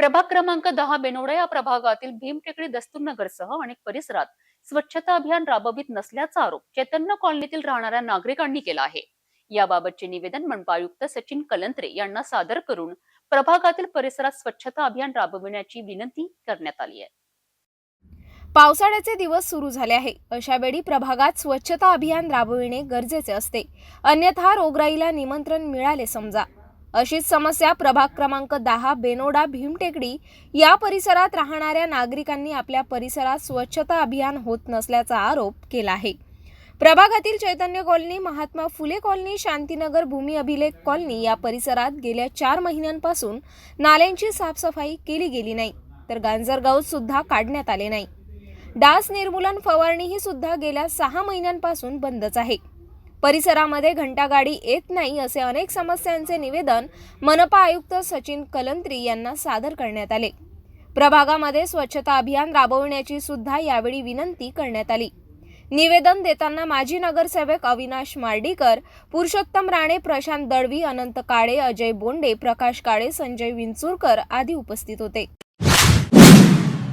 प्रभाग क्रमांक दहा बेनोडा या प्रभागातील भीमटेकडी दस्तूरनगरसह अनेक परिसरात स्वच्छता अभियान राबवित नसल्याचा आरोप चैतन्य कॉलनीतील राहणाऱ्या नागरिकांनी केला आहे. याबाबतचे निवेदन मनपा आयुक्त सचिन कलंत्रे यांना सादर करून प्रभागातील परिसरात स्वच्छता अभियान राबविण्याची विनंती करण्यात आली आहे. पावसाळ्याचे दिवस सुरू झाले आहे. अशा वेळी प्रभागात स्वच्छता अभियान राबविणे गरजेचे असते. अन्यथा रोगराईला निमंत्रण मिळाले समजा. अशीच समस्या प्रभाग क्रमांक दहा बेनोडा भीमटेकडी या परिसरात राहणाऱ्या नागरिकांनी आपल्या परिसरात स्वच्छता अभियान होत नसल्याचा आरोप केला आहे. प्रभागातील Chaitanya colony Mahatma Phule colony Shantinagar Bhumi Abhilekh colony या परिसरात गेल्या चार महिन्यांपासून नाल्यांची साफसफाई केली गेली नाही तर गांजरगाव सुद्धा काढण्यात आले नाही. डास निर्मूलन फवारणी ही सुद्धा गेल्या सहा महिन्यांपासून बंदच आहे. परिसरामध्ये घंटागाडी येत नाही असे अनेक समस्यांचे निवेदन मनपा आयुक्त सचिन कलंत्री यांना सादर करण्यात आले. प्रभागामध्ये स्वच्छता अभियान राबवण्याची सुद्धा यावेळी विनंती करण्यात आली. निवेदन देताना माजी नगरसेवक अविनाश मार्डीकर पुरुषोत्तम राणे प्रशांत दळवी अनंत काळे अजय बोंडे प्रकाश काळे संजय विंचुरकर आदी उपस्थित होते.